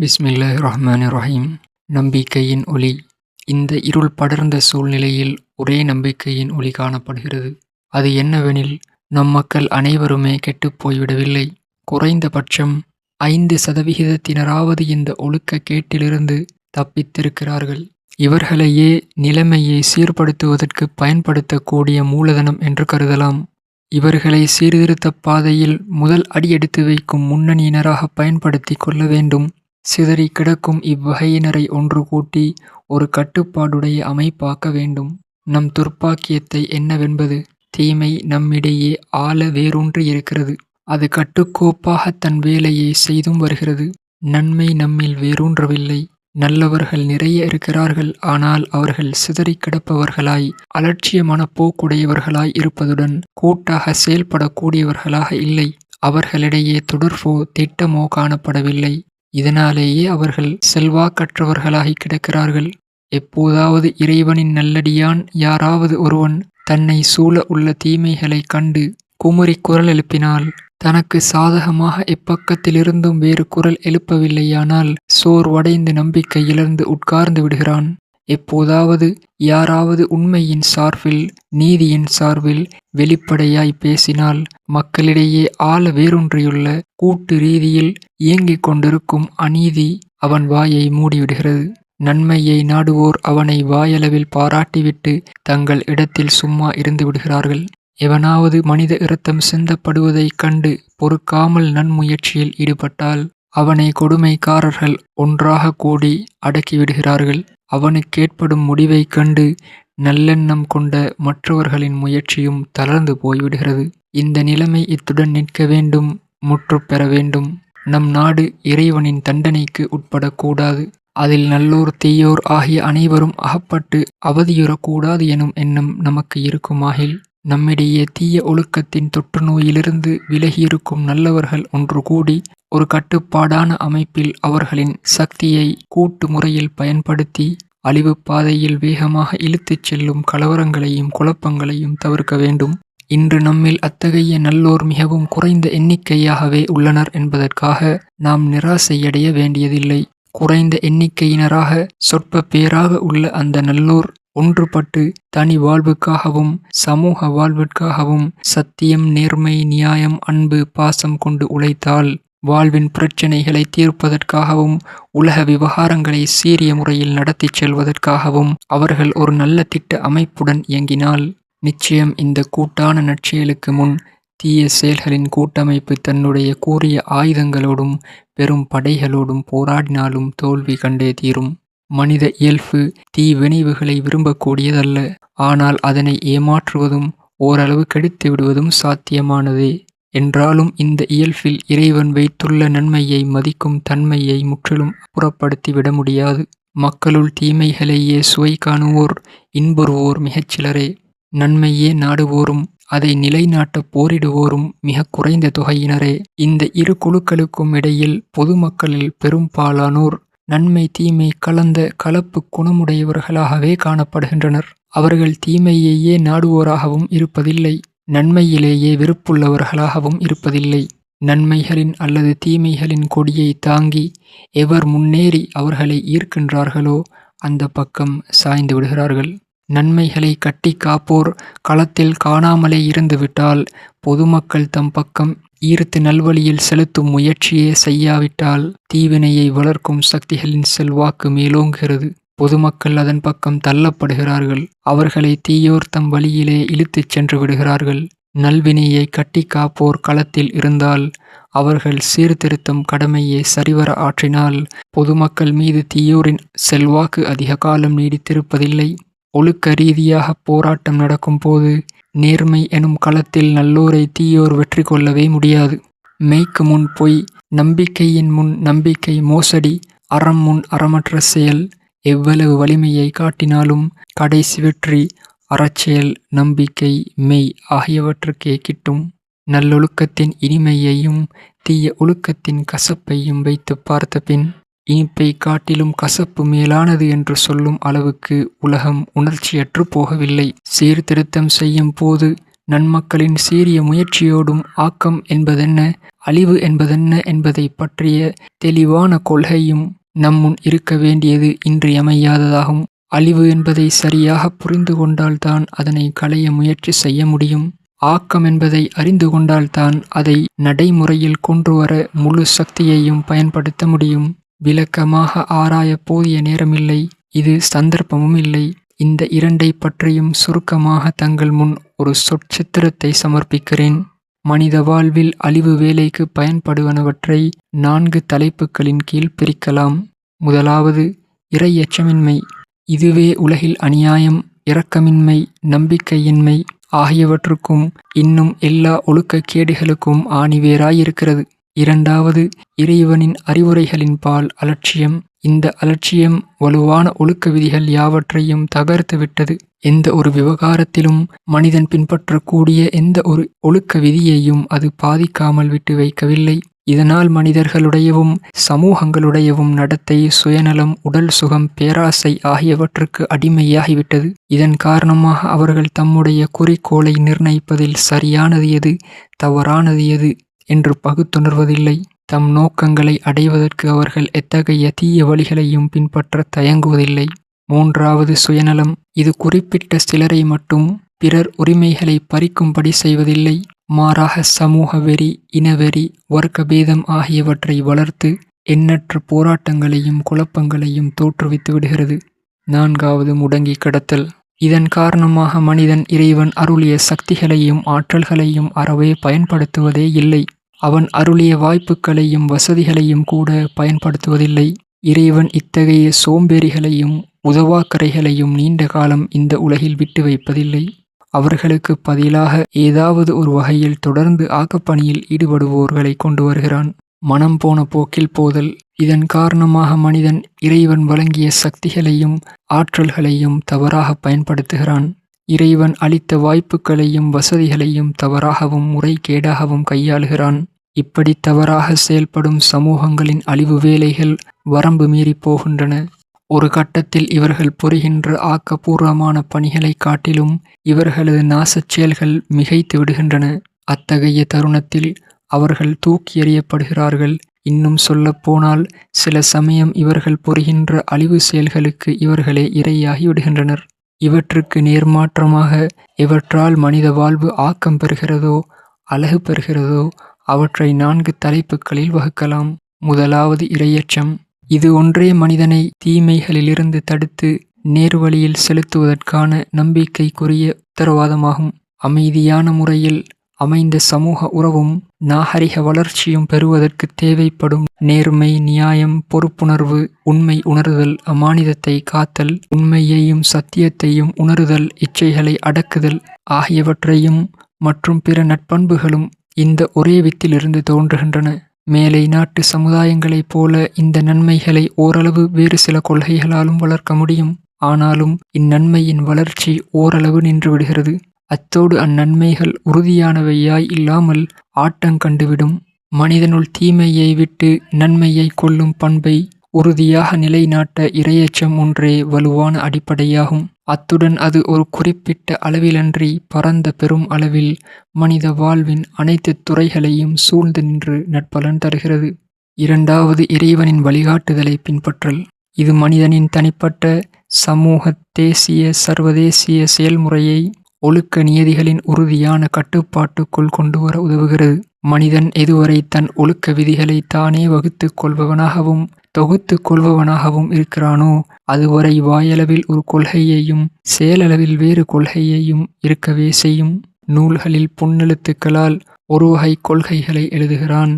பிஸ்மில்லாஹ் ரஹ்மான் ரஹீம் நம்பிக்கையின் ஒளி. இந்த இருள் படர்ந்த சூழ்நிலையில் ஒரே நம்பிக்கையின் ஒளி காணப்படுகிறது. அது என்னவெனில் நம் மக்கள் அனைவருமே கெட்டுப் போய்விடவில்லை. குறைந்தபட்சம் ஐந்து சதவிகிதத்தினராவது இந்த ஒழுக்க கேட்டிலிருந்து தப்பித்திருக்கிறார்கள். இவர்களையே நிலைமையை சீர்படுத்துவதற்கு பயன்படுத்தக்கூடிய மூலதனம் என்று கருதலாம். இவர்களை சீர்திருத்த பாதையில் முதல் அடியெடுத்து வைக்கும் முன்னணியினராக பயன்படுத்தி கொள்ள வேண்டும். சிதறி கிடக்கும் இவ்வகையினரை ஒன்று கூட்டி ஒரு கட்டுப்பாடுடைய அமைப்பாக்க வேண்டும். நம் துர்ப்பாக்கியத்தை என்னவென்பது? தீமை நம்மிடையே ஆழ வேரூன்றி இருக்கிறது. அது கட்டுக்கோப்பாக தன் வேலையை செய்தும் வருகிறது. நன்மை நம்மில் வேரூன்றவில்லை. நல்லவர்கள் நிறைய இருக்கிறார்கள். ஆனால் அவர்கள் சிதறி கிடப்பவர்களாய் அலட்சியமான போக்குடையவர்களாய் இருப்பதுடன் கூட்டாக செயல்படக்கூடியவர்களாக இல்லை. அவர்களிடையே தொடர்போ திட்டமோ காணப்படவில்லை. இதனாலேயே அவர்கள் செல்வாக்கற்றவர்களாகி கிடக்கிறார்கள். எப்போதாவது இறைவனின் நல்லடியான் யாராவது ஒருவன் தன்னை சூழ உள்ள தீமைகளைக் கண்டு குமுறி குரல் எழுப்பினால் தனக்கு சாதகமாக எப்பக்கத்திலிருந்தும் வேறு குரல் எழுப்பவில்லையானால் சோர்வடைந்து நம்பிக்கை இழந்து உட்கார்ந்து விடுகிறான். எப்போதாவது யாராவது உண்மையின் சார்பில் நீதியின் சார்பில் வெளிப்படையாய் பேசினால் மக்களிடையே ஆழ வேரூன்றியுள்ள கூட்டு ரீதியில் இயங்கிக் கொண்டிருக்கும் அநீதி அவன் வாயை மூடிவிடுகிறது. நன்மையை நாடுவோர் அவனை வாயளவில் பாராட்டிவிட்டு தங்கள் இடத்தில் சும்மா இருந்து விடுகிறார்கள். எவனாவது மனித இரத்தம் சிந்தப்படுவதைக் கண்டு பொறுக்காமல் நன்முயற்சியில் ஈடுபட்டால் அவனை கொடுமைக்காரர்கள் ஒன்றாக கூடி அடக்கிவிடுகிறார்கள் அவனுக்கேற்படும் முடிவைக் கண்டு நல்லெண்ணம் கொண்ட மற்றவர்களின் முயற்சியும் தளர்ந்து போய்விடுகிறது. இந்த நிலைமை இத்துடன் நிற்க வேண்டும் முற்று பெற வேண்டும். நம் நாடு இறைவனின் தண்டனைக்கு உட்படக்கூடாது. அதில் நல்லோர் தீயோர் ஆகிய அனைவரும் அகப்பட்டு அவதியுறக்கூடாது எனும் எண்ணம் நமக்கு இருக்குமாகில் நம்மிடையே தீய ஒழுக்கத்தின் தொற்று நோயிலிருந்து விலகியிருக்கும் நல்லவர்கள் ஒன்று கூடி ஒரு கட்டுப்பாடான அமைப்பில் அவர்களின் சக்தியை கூட்டு முறையில் பயன்படுத்தி அழிவு பாதையில் வேகமாக இழுத்துச் செல்லும் கலவரங்களையும் குழப்பங்களையும் தவிர்க்க வேண்டும். இன்று நம்மில் அத்தகைய நல்லோர் மிகவும் குறைந்த எண்ணிக்கையாகவே உள்ளனர் என்பதற்காக நாம் நிராசையடைய வேண்டியதில்லை. குறைந்த எண்ணிக்கையினராக சொற்ப பேராக உள்ள அந்த நல்லோர் ஒன்றுபட்டு தனி வாழ்வுக்காகவும் சமூக வாழ்விற்காகவும் சத்தியம் நேர்மை நியாயம் அன்பு பாசம் கொண்டு உழைத்தால் வாழ்வின் பிரச்சனைகளை தீர்ப்பதற்காகவும் உலக விவகாரங்களை சீரிய முறையில் நடத்தி செல்வதற்காகவும் அவர்கள் ஒரு நல்ல திட்ட அமைப்புடன் இயங்கினால் நிச்சயம் இந்த கூட்டான நற்செயலுக்கு முன் தீய செயல்களின் கூட்டமைப்பு தன்னுடைய கூறிய ஆயுதங்களோடும் பெரும் படைகளோடும் போராடினாலும் தோல்வி கண்டே தீரும். மனித இயல்பு தீ வினைவுகளை விரும்பக்கூடியதல்ல. ஆனால் அதனை ஏமாற்றுவதும் ஓரளவு கெடுத்து விடுவதும் சாத்தியமானதே. என்றாலும் இந்த இயல்பில் இறைவன் வைத்துள்ள நன்மையை மதிக்கும் தன்மையை முற்றிலும் அப்புறப்படுத்திவிட முடியாது. மக்களுள் தீமைகளையே சுவை காணுவோர் இன்புறுவோர் மிகச்சிலரே நன்மையே நாடுவோரும் அதை நிலைநாட்ட போரிடுவோரும் மிக குறைந்த தொகையினரே. இந்த இரு குழுக்களுக்கும் இடையில் பொதுமக்களில் பெரும்பாலானோர் நன்மை தீமை கலந்த கலப்பு குணமுடையவர்களாகவே காணப்படுகின்றனர். அவர்கள் தீமையையே நாடுவோராகவும் இருப்பதில்லை. நன்மையிலேயே வெறுப்புள்ளவர்களாகவும் இருப்பதில்லை. நன்மைகளின் அல்லது தீமைகளின் கொடியை தாங்கி எவர் முன்னேறி அவர்களை ஈர்க்கின்றார்களோ அந்த பக்கம் சாய்ந்து விடுகிறார்கள். நன்மைகளை கட்டி காப்போர் களத்தில் காணாமலே இருந்துவிட்டால் பொதுமக்கள் தம் பக்கம் ஈர்த்து நல்வழியில் செலுத்தும் முயற்சியே செய்யாவிட்டால் தீவினையை வளர்க்கும் சக்திகளின் செல்வாக்கு மேலோங்குகிறது. பொதுமக்கள் அதன் பக்கம் தள்ளப்படுகிறார்கள். அவர்களை தீயோர் தம் வழியிலே இழுத்துச் சென்று விடுகிறார்கள். நல்வினையை கட்டி காப்போர் களத்தில் இருந்தால் அவர்கள் சீர்திருத்தம் கடமையை சரிவர ஆற்றினால் பொதுமக்கள் மீது தீயோரின் செல்வாக்கு அதிக காலம் நீடித்திருப்பதில்லை. ஒழுக்க ரீதியாக போராட்டம் நடக்கும் போது நேர்மை எனும் களத்தில் நல்லோரை தீயோர் வெற்றி கொள்ளவே முடியாது. மெய்க்கு முன் பொய் நம்பிக்கையின் முன் நம்பிக்கை மோசடி அறம் முன் அறமற்ற செயல் எவ்வளவு வலிமையை காட்டினாலும் கடைசி வெற்றி அறச்செயல் நம்பிக்கை மெய் ஆகியவற்றுக்கே கிட்டும். நல்லொழுக்கத்தின் இனிமையையும் தீய ஒழுக்கத்தின் கசப்பையும் வைத்து பார்த்த பின் இனிப்பை காட்டிலும் கசப்பு மேலானது என்று சொல்லும் அளவுக்கு உலகம் உணர்ச்சியற்று போகவில்லை. சீர்திருத்தம் செய்யும் போது நன்மக்களின் சீரிய முயற்சியோடும் ஆக்கம் என்பதென்ன அழிவு என்பதென்ன என்பதை பற்றிய தெளிவான கொள்கையும் நம்முன் இருக்க வேண்டியது இன்றியமையாததாகும். அழிவு என்பதை சரியாக புரிந்து கொண்டால்தான் அதனை களைய முயற்சி செய்ய முடியும். ஆக்கம் என்பதை அறிந்து கொண்டால்தான் அதை நடைமுறையில் கொண்டுவர முழு சக்தியையும் பயன்படுத்த முடியும். விளக்கமாக ஆராய போதிய நேரமில்லை இது சந்தர்ப்பமும் இல்லை. இந்த இரண்டை பற்றியும் சுருக்கமாக தங்கள் முன் ஒரு சொற்சித்திரத்தை சமர்ப்பிக்கிறேன். மனித வாழ்வில் அழிவு வேலைக்கு பயன்படுவனவற்றை நான்கு தலைப்புகளின் கீழ் பிரிக்கலாம். முதலாவது இறை எச்சமின்மை இதுவே உலகில் அநியாயம் இரக்கமின்மை நம்பிக்கையின்மை ஆகியவற்றுக்கும் இன்னும் எல்லா ஒழுக்கக்கேடுகளுக்கும் ஆணிவேராயிருக்கிறது. இரண்டாவது இறைவனின் அறிவுரைகளின் பால் அலட்சியம். இந்த அலட்சியம் வலுவான ஒழுக்க விதிகள் யாவற்றையும் தகர்த்து விட்டது. எந்த ஒரு விவகாரத்திலும் மனிதன் பின்பற்றக்கூடிய எந்த ஒரு ஒழுக்க விதியையும் அது பாதிக்காமல் விட்டு வைக்கவில்லை. இதனால் மனிதர்களுடையவும் சமூகங்களுடையவும் நடத்தை சுயநலம் உடல் சுகம் பேராசை ஆகியவற்றுக்கு அடிமையாகிவிட்டது. இதன் காரணமாக அவர்கள் தம்முடைய குறிக்கோளை நிர்ணயிப்பதில் சரியானது எது தவறானது எது என்று பகுத்துணர்வதில்லை. தம் நோக்கங்களை அடைவதற்கு அவர்கள் எத்தகைய தீய வழிகளையும் பின்பற்ற தயங்குவதில்லை. மூன்றாவது சுயநலம். இது குறிப்பிட்ட சிலரை மட்டும் பிறர் உரிமைகளை பறிக்கும்படி செய்வதில்லை. மாறாக சமூக வெறி இனவெறி வர்க்கபேதம் ஆகியவற்றை வளர்த்து எண்ணற்ற போராட்டங்களையும் குழப்பங்களையும் தோற்றுவித்து விடுகிறது. நான்காவது முடங்கி கிடத்தல். இதன் காரணமாக மனிதன் இறைவன் அருளிய சக்திகளையும் ஆற்றல்களையும் அறவே பயன்படுத்துவதே இல்லை. அவன் அருளிய வாய்ப்புகளையும் வசதிகளையும் கூட பயன்படுத்துவதில்லை. இறைவன் இத்தகைய சோம்பேறிகளையும் உதவாக்கரைகளையும் நீண்ட காலம் இந்த உலகில் விட்டு வைப்பதில்லை. அவர்களுக்கு பதிலாக ஏதாவது ஒரு வகையில் தொடர்ந்து ஆக்கப்பணியில் ஈடுபடுவோர்களை கொண்டு வருகிறான். மனம் போன போக்கில் போதல் இதன் காரணமாக மனிதன் இறைவன் வழங்கிய சக்திகளையும் ஆற்றல்களையும் தவறாக பயன்படுத்துகிறான். இறைவன் அளித்த வாய்ப்புகளையும் வசதிகளையும் தவறாகவும் முறைகேடாகவும் கையாளுகிறான். இப்படி தவறாக செயல்படும் சமூகங்களின் அழிவு வேலைகள் வரம்பு மீறி போகின்றன. ஒரு கட்டத்தில் இவர்கள் புரிகின்ற ஆக்கப்பூர்வமான பணிகளை காட்டிலும் இவர்களது நாசச் செயல்கள் மிகைத்து விடுகின்றன. அத்தகைய தருணத்தில் அவர்கள் தூக்கி எறியப்படுகிறார்கள். இன்னும் சொல்லப்போனால் சில சமயம் இவர்கள் புரிகின்ற அழிவு செயல்களுக்கு இவர்களே இரையாகி விடுகின்றனர். இவற்றுக்கு நேர்மாற்றமாக இவற்றால் மனித வாழ்வு ஆக்கம் பெறுகிறதோ அழகு பெறுகிறதோ அவற்றை நான்கு தலைப்புகளில் வகுக்கலாம். முதலாவது இரையச்சம். இது ஒன்றே மனிதனை தீமைகளிலிருந்து தடுத்து நேர்வழியில் செலுத்துவதற்கான நம்பிக்கைக்குரிய உத்தரவாதமாகும். அமைதியான முறையில் அமைந்த சமூக உறவும் நாகரிக வளர்ச்சியும் பெறுவதற்கு தேவைப்படும் நேர்மை நியாயம் பொறுப்புணர்வு உண்மை உணர்தல் அமானிதத்தை காத்தல் உண்மையையும் சத்தியத்தையும் உணருதல் இச்சைகளை அடக்குதல் ஆகியவற்றையும் மற்றும் பிற நட்பண்புகளும் இந்த ஒரே வித்திலிருந்து தோன்றுகின்றன. மேலை நாட்டு சமுதாயங்களைப் போல இந்த நன்மைகளை ஓரளவு வேறு சில கொள்கைகளாலும் வளர்க்க முடியும். ஆனாலும் இந்நன்மையின் வளர்ச்சி ஓரளவு நின்றுவிடுகிறது. அத்தோடு அந்நன்மைகள் உறுதியானவையாய் இல்லாமல் ஆட்டங்கண்டுவிடும் மனிதனுள் தீமையை விட்டு நன்மையை கொள்ளும் பண்பை உறுதியாக நிலைநாட்ட இரையச்சம் ஒன்றே வலுவான அடிப்படையாகும். அத்துடன் அது ஒரு குறிப்பிட்ட அளவிலன்றி பரந்த பெரும் அளவில் மனித வாழ்வின் அனைத்து துறைகளையும் சூழ்ந்து நின்று நட்பலன் தருகிறது. இரண்டாவது இறைவனின் வழிகாட்டுதலை பின்பற்றல். இது மனிதனின் தனிப்பட்ட சமூக தேசிய சர்வதேசிய செயல்முறையை ஒழுக்க நியதிகளின் உறுதியான கட்டுப்பாட்டுக்குள் கொண்டு வர உதவுகிறது. மனிதன் எதுவரை தன் ஒழுக்க விதிகளை தானே வகுத்து கொள்பவனாகவும் தொகுத்து கொள்பவனாகவும் இருக்கிறானோ? அதுவரை வாயளவில் ஒரு கொள்கையையும் செயலளவில் வேறு கொள்கையையும் இருக்கவே செய்யும். நூல்களில் புன்னெழுத்துக்களால் ஒரு வகை கொள்கைகளை எழுதுகிறான்.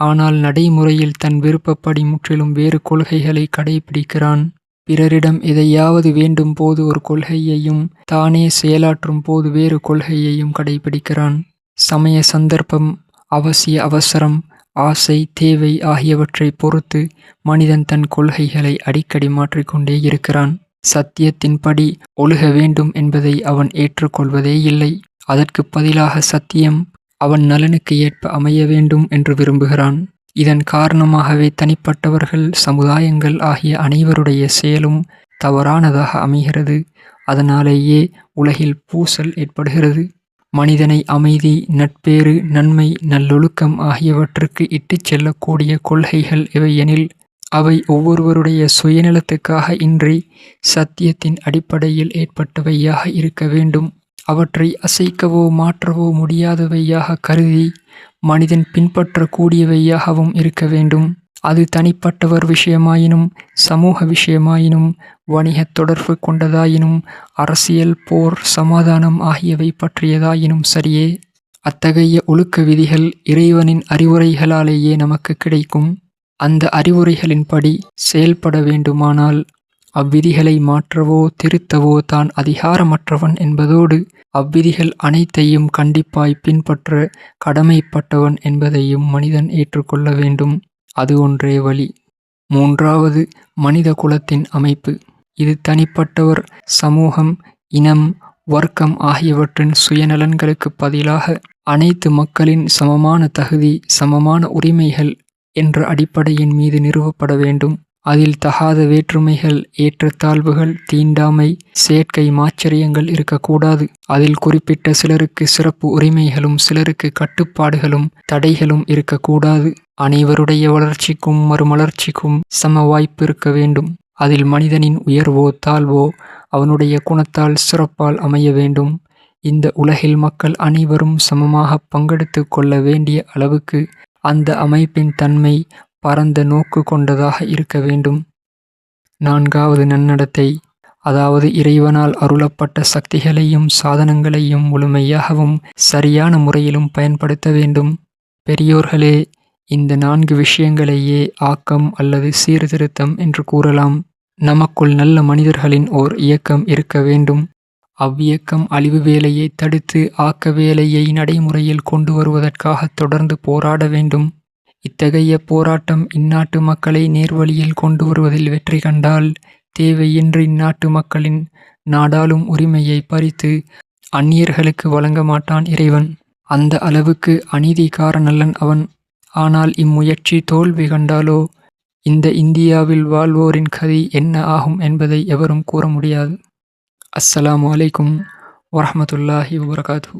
ஆனால் நடைமுறையில் தன் விருப்பப்படி முற்றிலும் வேறு கொள்கைகளை கடைபிடிக்கிறான் பிறரிடம் எதையாவது வேண்டும் போது ஒரு கொள்கையையும் தானே செயலாற்றும் போது வேறு கொள்கையையும் கடைபிடிக்கிறான் சமய சந்தர்ப்பம் அவசிய அவசரம் ஆசை தேவை ஆகியவற்றை பொறுத்து மனிதன் தன் கொள்கைகளை அடிக்கடி மாற்றிக்கொண்டே இருக்கிறான். சத்தியத்தின்படி ஒழுக வேண்டும் என்பதை அவன் ஏற்றுக்கொள்வதே இல்லை. அதற்கு பதிலாக சத்தியம் அவன் நலனுக்கு ஏற்ப அமைய வேண்டும் என்று விரும்புகிறான். இதன் காரணமாகவே தனிப்பட்டவர்கள் சமுதாயங்கள் ஆகிய அனைவருடைய செயலும் தவறானதாக அமைகிறது. அதனாலேயே உலகில் பூசல் ஏற்படுகிறது. மனிதனை அமைதி நட்பேறு நன்மை நல்லொழுக்கம் ஆகியவற்றுக்கு இட்டுச் செல்லக்கூடிய கொள்கைகள் எவையெனில் அவை ஒவ்வொருவருடைய சுயநலத்துக்காக இன்றி சத்தியத்தின் அடிப்படையில் ஏற்பட்டவையாக இருக்க வேண்டும். அவற்றை அசைக்கவோ மாற்றவோ முடியாதவையாக கருதி மனிதன் பின்பற்றக்கூடியவையாகவும் இருக்க வேண்டும். அது தனிப்பட்டவர் விஷயமாயினும் சமூக விஷயமாயினும் வணிகத் தொடர்பு கொண்டதாயினும் அரசியல் போர் சமாதானம் ஆகியவை பற்றியதாயினும் சரியே. அத்தகைய ஒழுக்க விதிகள் இறைவனின் அறிவுரைகளாலேயே நமக்கு கிடைக்கும். அந்த அறிவுரைகளின்படி செயல்பட வேண்டுமானால் அவ்விதிகளை மாற்றவோ திருத்தவோ தான் அதிகாரமற்றவன் என்பதோடு அவ்விதிகள் அனைத்தையும் கண்டிப்பாய் பின்பற்ற கடமைப்பட்டவன் என்பதையும் மனிதன் ஏற்றுக்கொள்ள வேண்டும். அது ஒன்றே வழி. மூன்றாவது மனித குலத்தின் அமைப்பு. இது தனிப்பட்டவர் சமூகம் இனம் வர்க்கம் ஆகியவற்றின் சுயநலன்களுக்கு பதிலாக அனைத்து மக்களின் சமமான தகுதி சமமான உரிமைகள் என்ற அடிப்படையின் மீது நிறுவப்பட வேண்டும். அதில் தகாத வேற்றுமைகள் ஏற்றத்தாழ்வுகள் தீண்டாமை செயற்கை மாச்சரியங்கள் இருக்கக்கூடாது. அதில் குறிப்பிட்ட சிலருக்கு சிறப்பு உரிமைகளும் சிலருக்கு கட்டுப்பாடுகளும் தடைகளும் இருக்கக்கூடாது. அனைவருடைய வளர்ச்சிக்கும் மறுமலர்ச்சிக்கும் சம வாய்ப்பு இருக்க வேண்டும். அதில் மனிதனின் உயர்வோ தாழ்வோ அவனுடைய குணத்தால் சிறப்பால் அமைய வேண்டும். இந்த உலகில் மக்கள் அனைவரும் சமமாக பங்கெடுத்து கொள்ள வேண்டிய அளவுக்கு அந்த அமைப்பின் தன்மை பரந்த நோக்கு கொண்டதாக இருக்க வேண்டும். நான்காவது நன்னடத்தை அதாவது இறைவனால் அருளப்பட்ட சக்திகளையும் சாதனங்களையும் முழுமையாகவும் சரியான முறையிலும் பயன்படுத்த வேண்டும். பெரியோர்களே இந்த நான்கு விஷயங்களையே ஆக்கம் அல்லது சீர்திருத்தம் என்று கூறலாம். நமக்குள் நல்ல மனிதர்களின் ஓர் இயக்கம் இருக்க வேண்டும். அவ்வியக்கம் அழிவு வேலையை தடுத்து ஆக்க வேலையை நடைமுறையில் கொண்டு வருவதற்காக தொடர்ந்து போராட வேண்டும். இத்தகைய போராட்டம் இந்நாட்டு மக்களை நேர்வழியில் கொண்டு வருவதில் வெற்றி கண்டால் தேவையின்றி இந்நாட்டு மக்களின் நாடாளும் உரிமையை பறித்து அந்நியர்களுக்கு வழங்க மாட்டான் இறைவன். அந்த அளவுக்கு அநீதிகாரனல்லன் அவன். ஆனால் இம்முயற்சி தோல்வி கண்டாலோ? இந்த இந்தியாவில் வாழ்வோரின் கதி என்ன ஆகும் என்பதை எவரும் கூற முடியாது. அஸ்ஸலாம் அலைக்கும் வரமத்துல்லாஹி வபரகாத்து